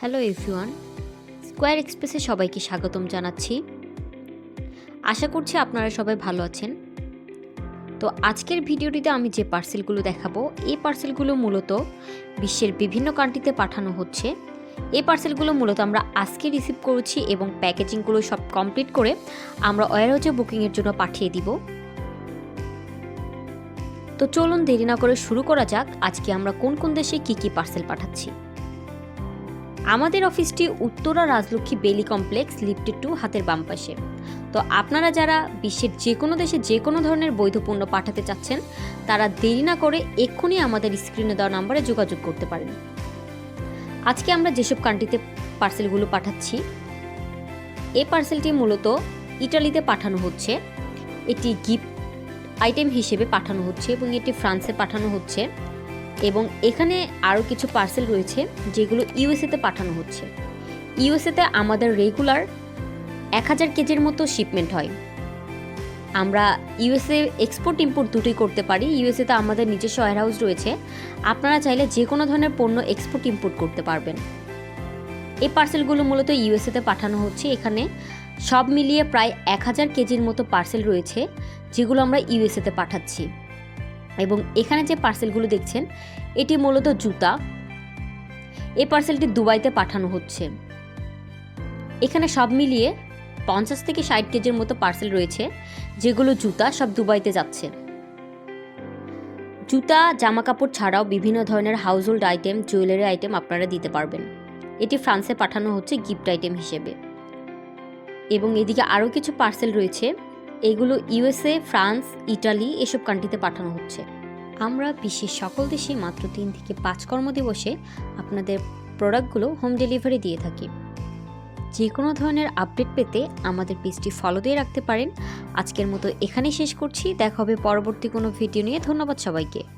Hello everyone, square এক্সপ্রেসে সবাইকে স্বাগতম জানাচ্ছি। আশা করছি আপনারা সবাই ভালো আছেন। তো আজকের ভিডিওটিতে আমি যে পার্সেলগুলো দেখাবো, এই পার্সেলগুলো মূলত বিশ্বের বিভিন্ন কান্ট্রিতে পাঠানো হচ্ছে। এই পার্সেলগুলো মূলত আমরা আজকে রিসিভ করেছি এবং প্যাকেজিংগুলো সব কমপ্লিট করে আমরা ওয়ারহাউজে বুকিংয়ের জন্য পাঠিয়ে দিব। তো চলুন দেরি না করে শুরু করা যাক, আজকে আমরা কোন কোন দেশে কী কী পার্সেল পাঠাচ্ছি। আমাদের অফিসটি উত্তরা রাজলক্ষ্মী বেলি কমপ্লেক্স লিফটেড টু হাতের বাম পাশে। তো আপনারা যারা বিশ্বের যে কোনো দেশে যে কোনো ধরনের বৈধ পণ্য পাঠাতে চাচ্ছেন, তারা দেরি না করে এক্ষুনি আমাদের স্ক্রিনে দেওয়া নাম্বারে যোগাযোগ করতে পারেন। আজকে আমরা যেসব কান্ট্রিতে পার্সেলগুলো পাঠাচ্ছি এই পার্সেলটি মূলত ইটালিতে পাঠানো হচ্ছে, এটি গিফট আইটেম হিসেবে পাঠানো হচ্ছে এবং এটি ফ্রান্সে পাঠানো হচ্ছে। এবং এখানে আরও কিছু পার্সেল রয়েছে যেগুলো ইউএসএতে পাঠানো হচ্ছে। ইউএসএতে আমাদের রেগুলার এক হাজার কেজির মতো শিপমেন্ট হয়। আমরা ইউএসএ এক্সপোর্ট ইম্পোর্ট দুটোই করতে পারি। ইউএসএতে আমাদের নিজস্ব হাউস রয়েছে। আপনারা চাইলে যে কোনো ধরনের পণ্য এক্সপোর্ট ইম্পোর্ট করতে পারবেন। এই পার্সেলগুলো মূলত ইউএসএতে পাঠানো হচ্ছে। এখানে সব মিলিয়ে প্রায় এক হাজার কেজির মতো পার্সেল রয়েছে, যেগুলো আমরা ইউএসএতে পাঠাচ্ছি। এবং এখানে যে পার্সেলগুলো দেখছেন, এটি মূলত জুতা। এই পার্সেলটি দুবাইতে পাঠানো হচ্ছে। এখানে সব মিলিয়ে পঞ্চাশ থেকে ষাট কেজির মতো পার্সেল রয়েছে, যেগুলো জুতা সব দুবাইতে যাচ্ছে। জুতা জামা কাপড় ছাড়াও বিভিন্ন ধরনের হাউসহোল্ড আইটেম জুয়েলারি আইটেম আপনারা দিতে পারবেন। এটি ফ্রান্সে পাঠানো হচ্ছে গিফট আইটেম হিসেবে। এবং এদিকে আরও কিছু পার্সেল রয়েছে। এগুলো ইউএসএ, ফ্রান্স, ইটালি এসব কান্ট্রিতে পাঠানো হচ্ছে। আমরা বিশ্বের সকল দেশে মাত্র তিন থেকে পাঁচ কর্মদিবসে আপনাদের প্রোডাক্টগুলো হোম ডেলিভারি দিয়ে থাকি। যে কোনো ধরনের আপডেট পেতে আমাদের পেজটি ফলো দিয়ে রাখতে পারেন। আজকের মতো এখানেই শেষ করছি। দেখা হবে পরবর্তী কোনো ভিডিও নিয়ে। ধন্যবাদ সবাইকে।